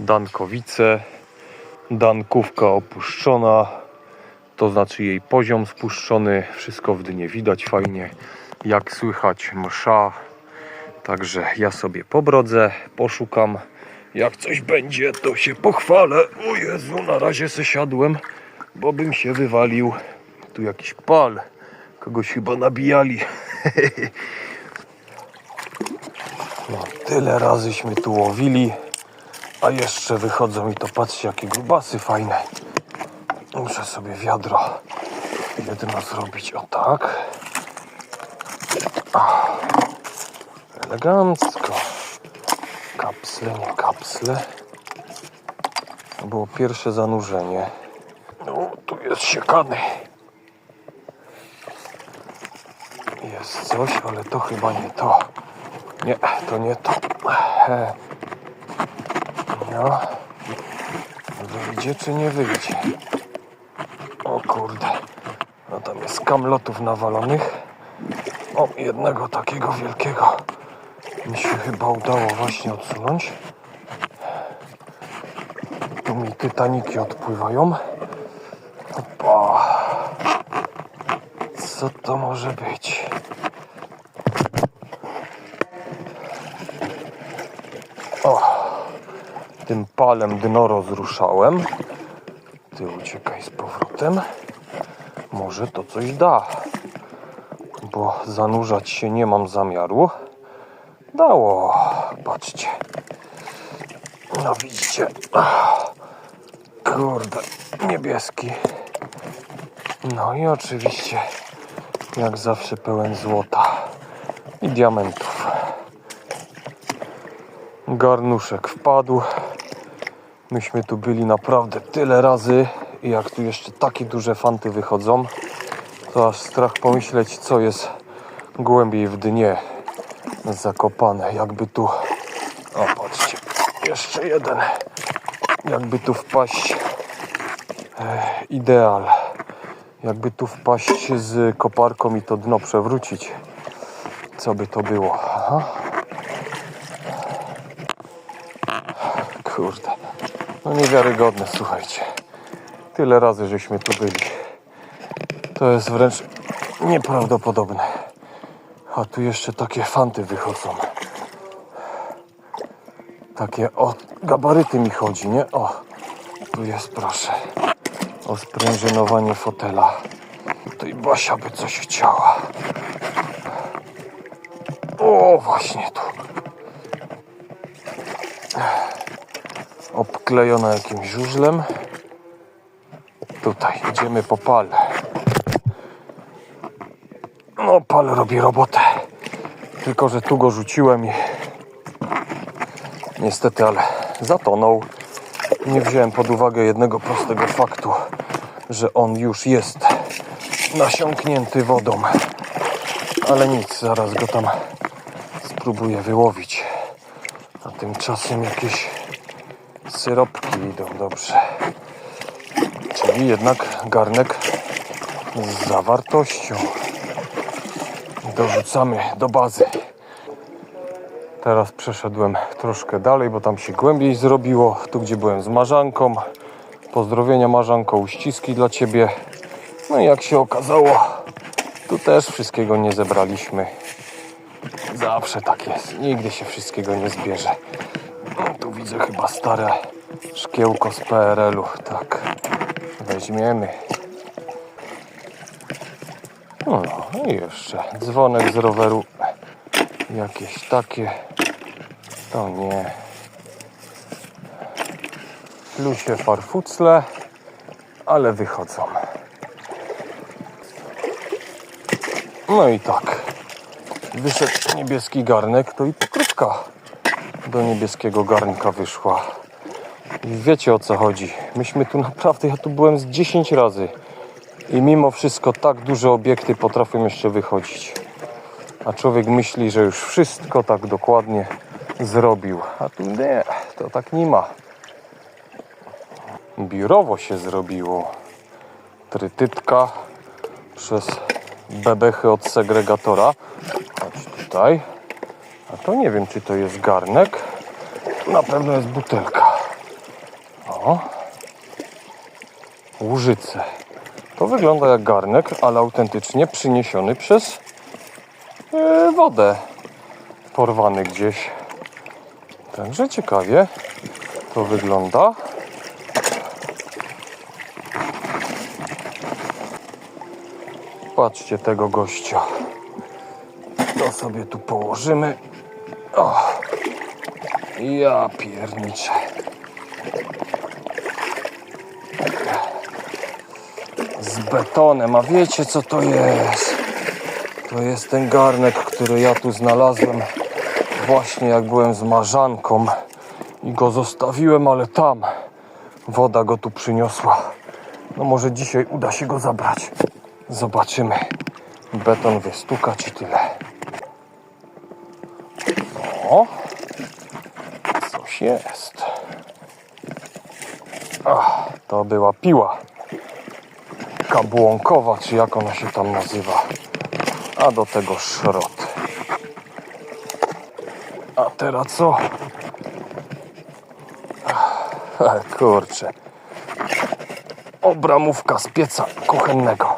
Dankowice, Dankówka opuszczona, to znaczy jej poziom spuszczony, wszystko w dnie widać fajnie, jak słychać msza, także ja sobie pobrodzę, poszukam, jak coś będzie to się pochwalę, o Jezu, na razie se siadłem, bo bym się wywalił, tu jakiś pal, kogoś chyba nabijali, no, tyle razyśmy tu łowili, a jeszcze wychodzą i to patrzcie jakie grubasy fajne. Muszę sobie wiadro jedno zrobić o tak. Ah, elegancko. Kapsle, nie kapsle. To było pierwsze zanurzenie. No, tu jest siekany. Jest coś, ale to chyba nie to. Nie, to nie to. No. Wyjdzie czy nie wyjdzie? O kurde. No tam jest kamlotów nawalonych. O, jednego takiego wielkiego mi się chyba udało właśnie odsunąć. Tu mi tytaniki odpływają. Opa. Co to może być? O, tym palem dno rozruszałem. Ty uciekaj z powrotem. Może to coś da. Bo zanurzać się nie mam zamiaru. Dało. Patrzcie. No widzicie. Kurde. Niebieski. No i oczywiście jak zawsze pełen złota i diamentów. Garnuszek wpadł. Myśmy tu byli naprawdę tyle razy i jak tu jeszcze takie duże fanty wychodzą, to aż strach pomyśleć, co jest głębiej w dnie zakopane. Jakby tu, o patrzcie, jeszcze jeden. Jakby tu wpaść, e, ideal. Jakby tu wpaść z koparką i to dno przewrócić, co by to było? Aha. Kurde. No niewiarygodne, słuchajcie. Tyle razy żeśmy tu byli. To jest wręcz nieprawdopodobne. A tu jeszcze takie fanty wychodzą. Takie o gabaryty mi chodzi, nie? O, tu jest proszę. O sprężynowanie fotela. Tutaj Basia by coś chciała. O, właśnie tu. Obklejona jakimś żużlem. Tutaj idziemy po pal. No, pal robi robotę. Tylko, że tu go rzuciłem i niestety, ale zatonął. Nie wziąłem pod uwagę jednego prostego faktu, że on już jest nasiąknięty wodą. Ale nic, zaraz go tam spróbuję wyłowić. A tymczasem jakieś syropki idą dobrze. Czyli jednak garnek z zawartością. Dorzucamy do bazy. Teraz przeszedłem troszkę dalej, bo tam się głębiej zrobiło. Tu, gdzie byłem z marzanką. Pozdrowienia marzanko, uściski dla Ciebie. No i jak się okazało, tu też wszystkiego nie zebraliśmy. Zawsze tak jest. Nigdy się wszystkiego nie zbierze. No, tu widzę chyba stare szkiełko z PRL-u. Tak, weźmiemy. No i jeszcze dzwonek z roweru. Jakieś takie. To nie. Plusie farfucle, ale wychodzą. No i tak. Wyszedł niebieski garnek, to i pokrywka do niebieskiego garnka wyszła. I wiecie o co chodzi. Myśmy tu naprawdę, ja tu byłem z 10 razy. I mimo wszystko tak duże obiekty potrafią jeszcze wychodzić. A człowiek myśli, że już wszystko tak dokładnie zrobił. A tu nie, to tak nie ma. Biurowo się zrobiło. Trytytka przez bebechy od segregatora. Chodź tutaj. A to nie wiem, czy to jest garnek. Na pewno jest butelka. O. Łużyce. To wygląda jak garnek, ale autentycznie przyniesiony przez e, wodę. Porwany gdzieś. Także ciekawie to wygląda. Patrzcie tego gościa. To sobie tu położymy. O. Ja pierniczę. Z betonem, a wiecie co to jest? To jest ten garnek, który ja tu znalazłem właśnie jak byłem z marzanką i go zostawiłem, ale tam woda go tu przyniosła. No może dzisiaj uda się go zabrać. Zobaczymy. Beton wystukać i tyle. O, coś jest. Ach, to była piła kabłąkowa, czy jak ona się tam nazywa. A do tego szrot. A teraz co? Kurczę. Obramówka z pieca kuchennego.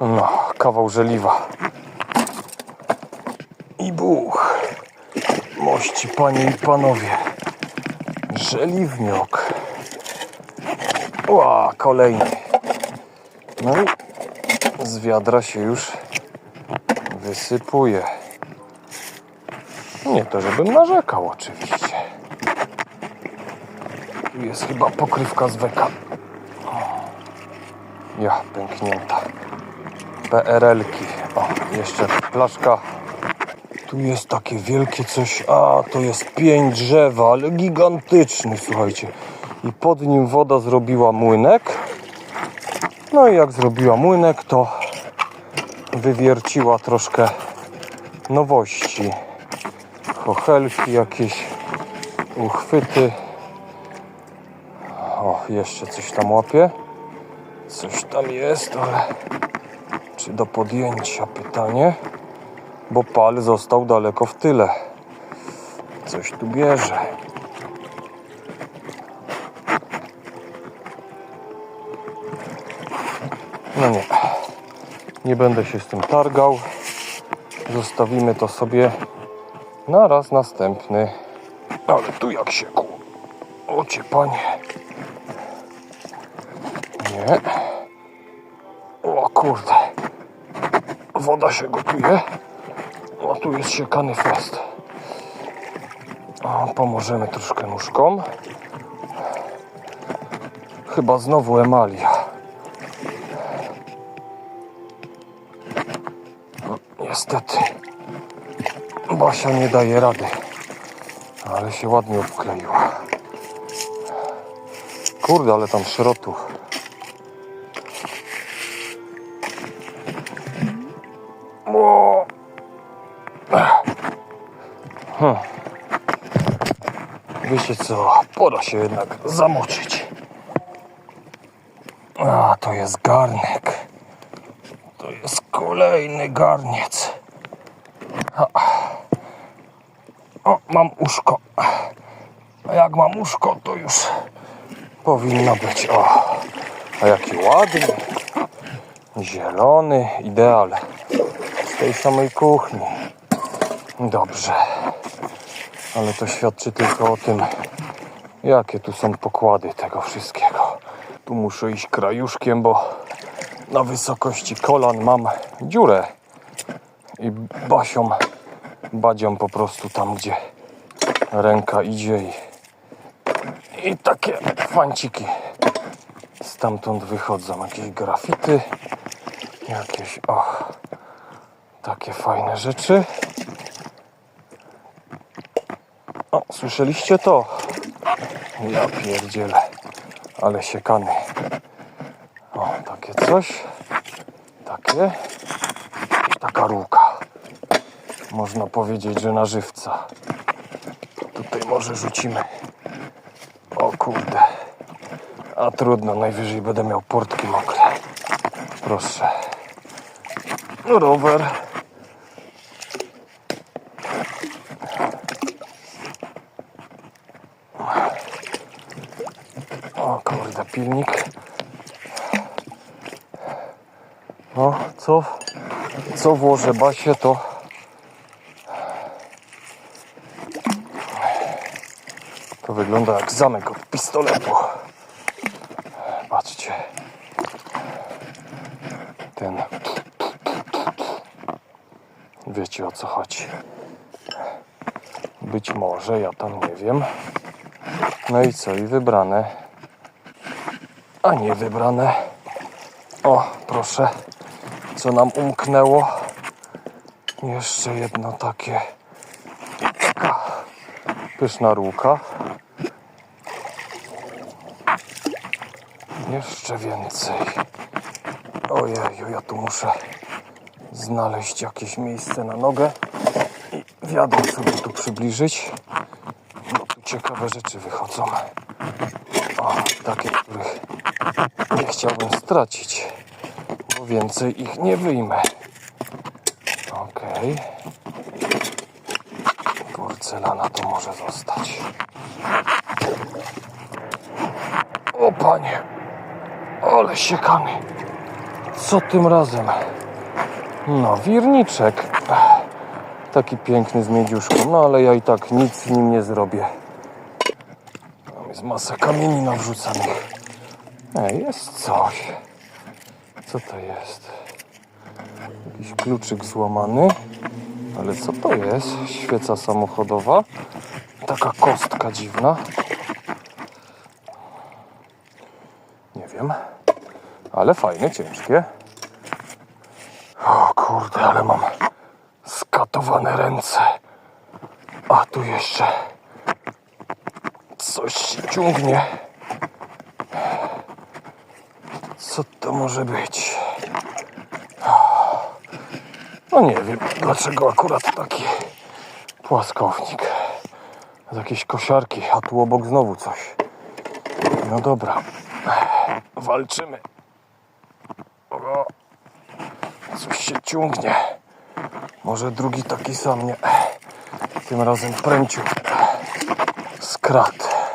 No, kawał żeliwa. I buch. Mości panie i panowie. Żeliwniok. Ła, kolejny. No i z wiadra się już wysypuje. Nie to, żebym narzekał oczywiście. Tu jest chyba pokrywka z weka. Ja, pęknięta. PRL-ki. O, jeszcze flaszka. Tu jest takie wielkie coś. A, to jest pień drzewa, ale gigantyczny, słuchajcie. I pod nim woda zrobiła młynek. No i jak zrobiła młynek, to wywierciła troszkę nowości. Chochelki jakieś, uchwyty. O, jeszcze coś tam łapie. Coś tam jest, ale czy do podjęcia pytanie? Bo pal został daleko w tyle. Coś tu bierze. No nie. Nie będę się z tym targał. Zostawimy to sobie na raz następny. Ale tu jak się ku... Ocie panie. Nie. O kurde. Woda się gotuje. O, tu jest siekany fest. Pomożemy troszkę nóżką. Chyba znowu emalia. Niestety. Basia nie daje rady. Ale się ładnie obkleiła. Kurde, ale tam szrotu. O! Hmm. Wiecie co, pora się jednak zamoczyć. A, to jest garnek. To jest kolejny garniec. A. O, mam uszko. A jak mam uszko, to już powinno być. O, a jaki ładny. Zielony, ideal. Z tej samej kuchni. Dobrze. Ale to świadczy tylko o tym, jakie tu są pokłady tego wszystkiego. Tu muszę iść krajuszkiem, bo na wysokości kolan mam dziurę. I basią, badzią po prostu tam, gdzie ręka idzie i, i takie fanciki stamtąd wychodzą. Jakieś grafity, jakieś, o, takie fajne rzeczy. O, słyszeliście to? Ja pierdzielę, ale siekany. O, takie coś, takie taka ruka. Można powiedzieć, że na żywca. Tutaj może rzucimy. O kurde. A trudno, najwyżej będę miał portki mokre. Proszę. Rower. pilnik. No, co, co włożę basie, to to wygląda jak zamek od pistoletu. Patrzcie. Ten. Wiecie o co chodzi. Być może, ja tam nie wiem. No i co? I wybrane. A nie wybrane. O, proszę. Co nam umknęło? Jeszcze jedno takie. Taka pyszna rūka. Jeszcze więcej. Ojeju, ja tu muszę znaleźć jakieś miejsce na nogę i wiadro sobie tu przybliżyć. Bo tu ciekawe rzeczy wychodzą. O, takie, których nie chciałbym stracić, bo więcej ich nie wyjmę. Okej. Porcelana to może zostać. O panie, ale siekany. Co tym razem? No, wirniczek. Taki piękny z miedziuszką, no ale ja i tak nic z nim nie zrobię. Tam jest masa kamieni nawrzucanych. Ej, jest coś. Co to jest? Jakiś kluczyk złamany. Ale co to jest? Świeca samochodowa. Taka kostka dziwna. Nie wiem. Ale fajne, ciężkie. O kurde, ale mam skatowane ręce. A tu jeszcze coś się ciągnie. Co to może być? No nie wiem, dlaczego akurat taki płaskownik. Z jakiejś kosiarki, a tu obok znowu coś. No dobra, walczymy. O, coś się ciągnie. Może drugi taki sam nie. Tym razem pręciu. Skrat.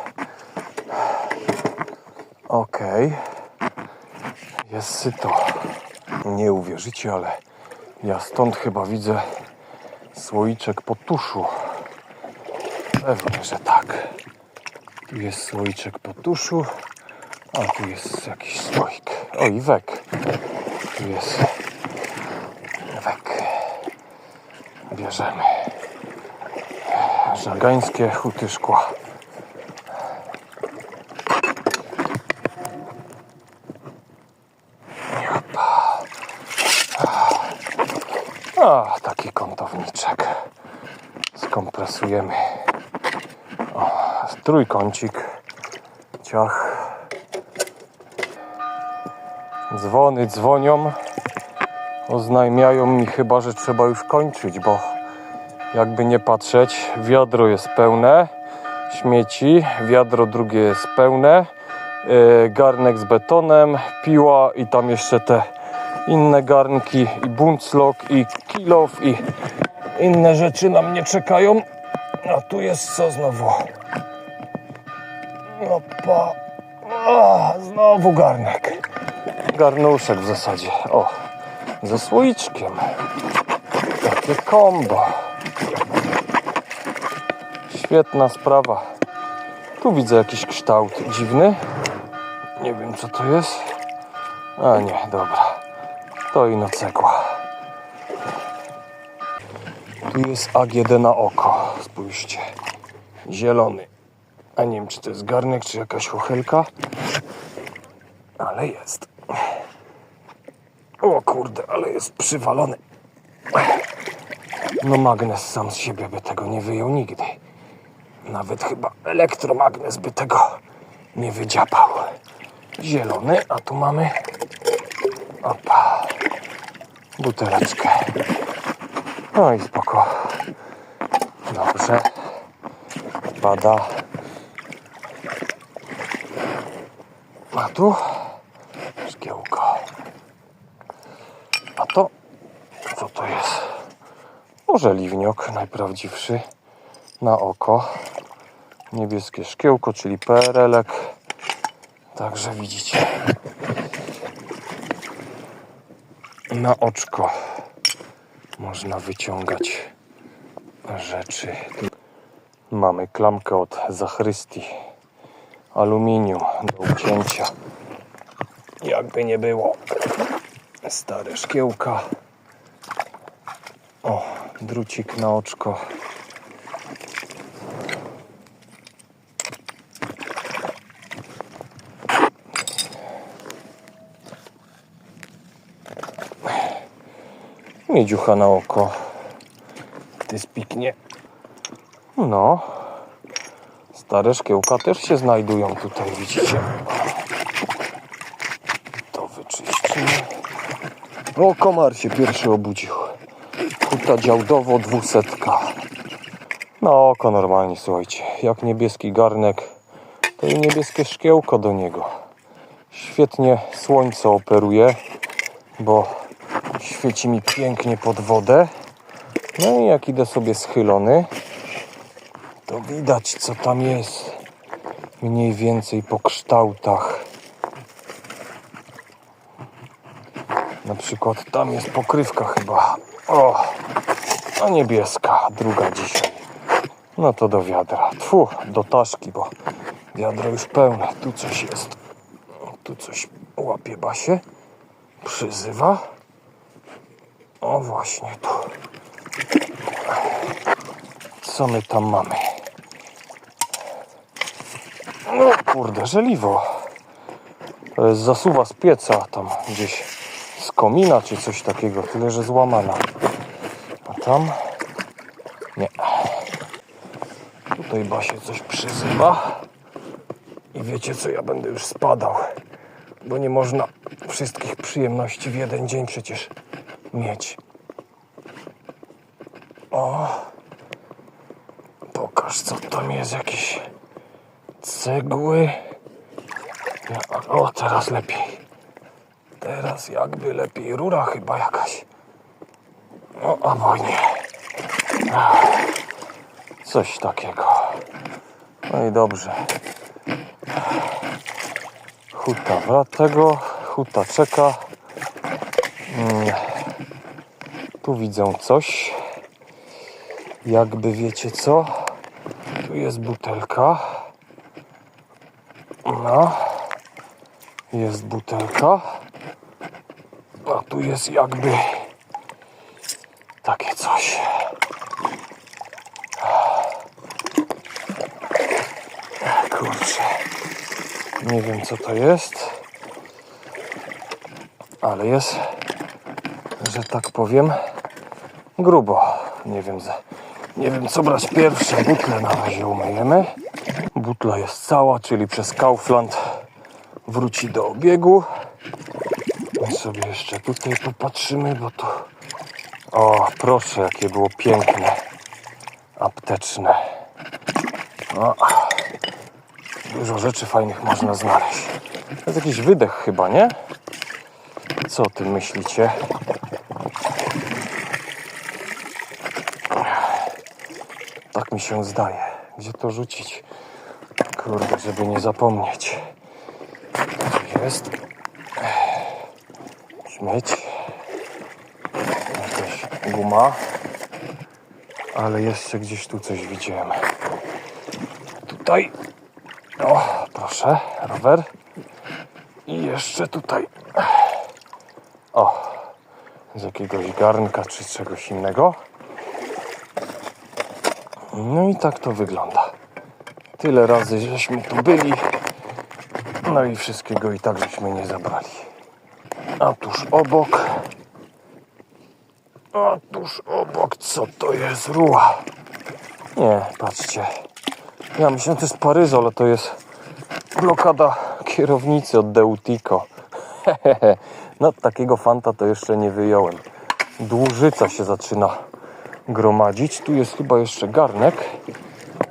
Okej. Jest syto. Nie uwierzycie, ale ja stąd chyba widzę słoiczek potuszu. Pewnie, że tak. Tu jest słoiczek potuszu, a tu jest jakiś słoik. O i wek. Tu jest Bierzemy. Żagańskie huty szkła. A, taki kątowniczek. Skompresujemy. O, trójkącik. Ciach. Dzwony dzwonią. Oznajmiają mi chyba, że trzeba już kończyć, bo jakby nie patrzeć, wiadro jest pełne śmieci, wiadro drugie jest pełne, yy, garnek z betonem, piła i tam jeszcze te inne garnki i bunclok i kilof i inne rzeczy na mnie czekają. A tu jest co znowu? Opa. O, znowu garnek. Garnuszek w zasadzie. O, ze słoiczkiem. Takie kombo. Świetna sprawa. Tu widzę jakiś kształt dziwny. Nie wiem co to jest. A nie, dobra. To ino cegła. Tu jest AGD na oko. Spójrzcie. Zielony. A nie wiem, czy to jest garnek, czy jakaś uchylka. Ale jest. O kurde, ale jest przywalony. No magnes sam z siebie by tego nie wyjął nigdy. Nawet chyba elektromagnes by tego nie wydziapał. Zielony, a tu mamy... Opa. Buteleczkę. No i spoko. Dobrze. Pada. A tu szkiełko. A to co to jest? Może liwniok najprawdziwszy na oko. Niebieskie szkiełko, czyli perelek. Także widzicie. Na oczko można wyciągać rzeczy. Mamy klamkę od zachrystii. Aluminium do ucięcia. Jakby nie było. Stare szkiełka. O, drucik na oczko. Miedziucha na oko. Ty spiknie. No. Stare szkiełka też się znajdują tutaj, widzicie. To wyczyścimy. O, komar się pierwszy obudził. Huta działdowo dwusetka. No oko normalnie, słuchajcie. Jak niebieski garnek, to i niebieskie szkiełko do niego. Świetnie słońce operuje, bo świeci mi pięknie pod wodę. No i jak idę sobie schylony, to widać co tam jest. Mniej więcej po kształtach. Na przykład tam jest pokrywka chyba. O, a niebieska, druga dzisiaj. No to do wiadra. Tfu, do taszki, bo wiadro już pełne. Tu coś jest. Tu coś łapie basie. Przyzywa. O właśnie tu. Co my tam mamy? No kurde, żeliwo. To jest zasuwa z pieca tam gdzieś z komina czy coś takiego, tyle że złamana. A tam? Nie. Tutaj Basie coś przyzywa. I wiecie co, ja będę już spadał. Bo nie można wszystkich przyjemności w jeden dzień przecież mieć. O! Pokaż co tam jest, jakieś cegły. Ja- O, teraz lepiej. Teraz jakby lepiej. Rura chyba jakaś. O, albo nie. Coś takiego. No i dobrze. Huta wrat tego. Huta czeka. Mm. Tu widzę coś. Jakby wiecie co? Tu jest butelka. No. Jest butelka. A tu jest jakby takie coś. Kurczę. Nie wiem co to jest. Ale jest, że tak powiem, grubo. Nie wiem, za- nie wiem co brać pierwsze. Butlę na razie umyjemy. Butla jest cała, czyli przez Kaufland wróci do obiegu. My sobie jeszcze tutaj popatrzymy, bo to... O, proszę, jakie było piękne. Apteczne. O, dużo rzeczy fajnych można znaleźć. To jest jakiś wydech chyba, nie? Co o tym myślicie? Mi się zdaje. Gdzie to rzucić? Kurde, żeby nie zapomnieć. Jest. Śmieć. Jakaś guma. Ale jeszcze gdzieś tu coś widziałem. Tutaj. O, proszę, rower. I jeszcze tutaj. O, z jakiegoś garnka czy czegoś innego. No i tak to wygląda. Tyle razy żeśmy tu byli. No i wszystkiego i tak żeśmy nie zabrali. A tuż obok. A tuż obok, co to jest? Ruła. Nie, patrzcie. Ja myślałem, to jest Paryzol, ale to jest blokada kierownicy od Deutico. No takiego fanta to jeszcze nie wyjąłem. Dłużyca się zaczyna gromadzić. Tu jest chyba jeszcze garnek.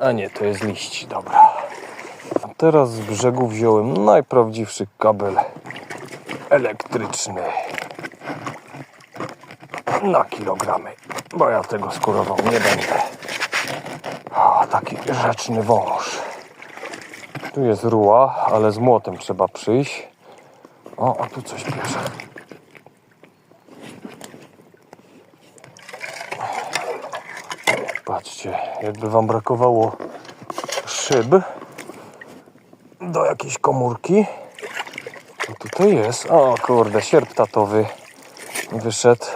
A nie, to jest liść, dobra. A teraz z brzegu wziąłem najprawdziwszy kabel elektryczny. Na kilogramy, bo ja tego skórował nie będę. O, taki rzeczny wąż. Tu jest ruła, ale z młotem trzeba przyjść. O, a tu coś bierze. Patrzcie, jakby wam brakowało szyb do jakiejś komórki. To tutaj jest. O kurde, sierp tatowy wyszedł.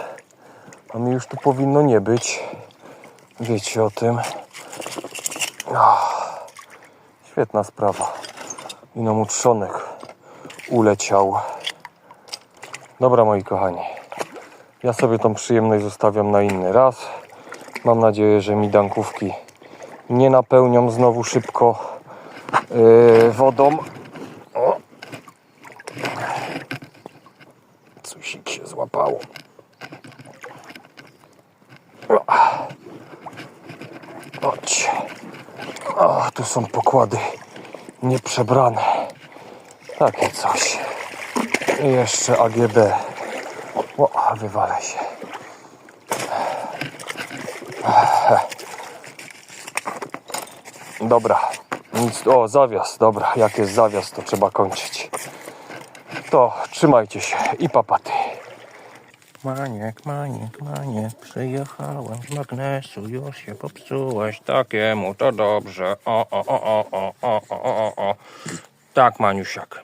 A mi już tu powinno nie być. Wiecie o tym. Świetna sprawa. I nam utrzonek uleciał. Dobra, moi kochani. Ja sobie tą przyjemność zostawiam na inny raz. Mam nadzieję, że mi dankówki nie napełnią znowu szybko yy, wodą. O. Cusik się złapało. Chodź. O, tu są pokłady nieprzebrane. Takie coś. I jeszcze AGD. O, wywalę się. Dobra. Nic, o, zawias. Dobra, jak jest zawias, to trzeba kończyć. To trzymajcie się i papaty. Maniek, maniek, maniek, przyjechałem z magnesu, już się popsułeś, takiemu to dobrze, o, o, o, o, o, o, o, o, o. Tak, Maniusiak.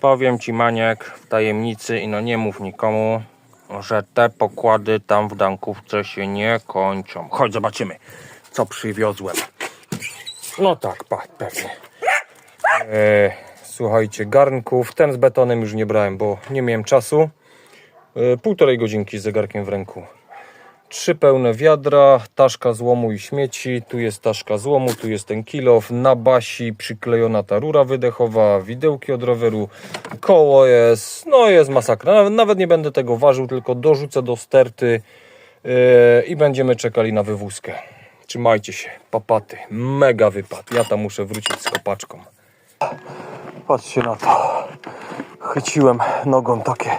Powiem ci, Maniek, w tajemnicy i no nie mów nikomu, że te pokłady tam w Dankówce się nie kończą. Chodź, zobaczymy, co przywiozłem. No tak, pa, pewnie. E, słuchajcie, garnków. Ten z betonem już nie brałem, bo nie miałem czasu. E, półtorej godzinki z zegarkiem w ręku. Trzy pełne wiadra, taszka złomu i śmieci. Tu jest taszka złomu, tu jest ten kilof. Na basi przyklejona ta rura wydechowa, widełki od roweru, koło jest. No jest masakra. Nawet, nie będę tego ważył, tylko dorzucę do sterty e, i będziemy czekali na wywózkę. Trzymajcie się, papaty. Mega wypad. Ja tam muszę wrócić z kopaczką. Patrzcie na to. Chyciłem nogą takie,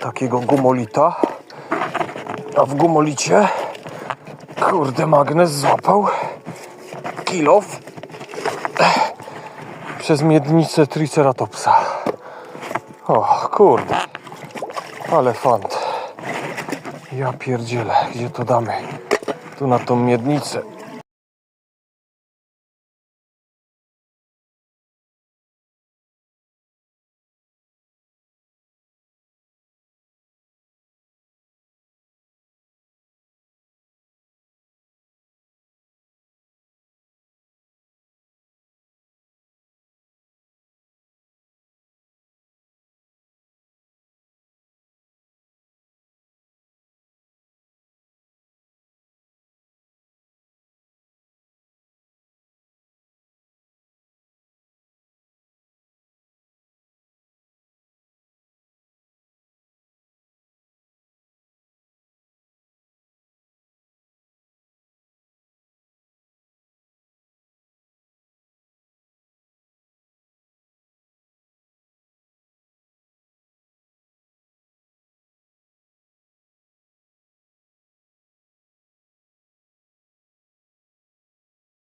takiego gumolita. A w gumolicie, kurde, magnes złapał kilof przez miednicę Triceratopsa. O, kurde. Ale fant. Ja pierdzielę, gdzie to damy? Tu na tą miednicę.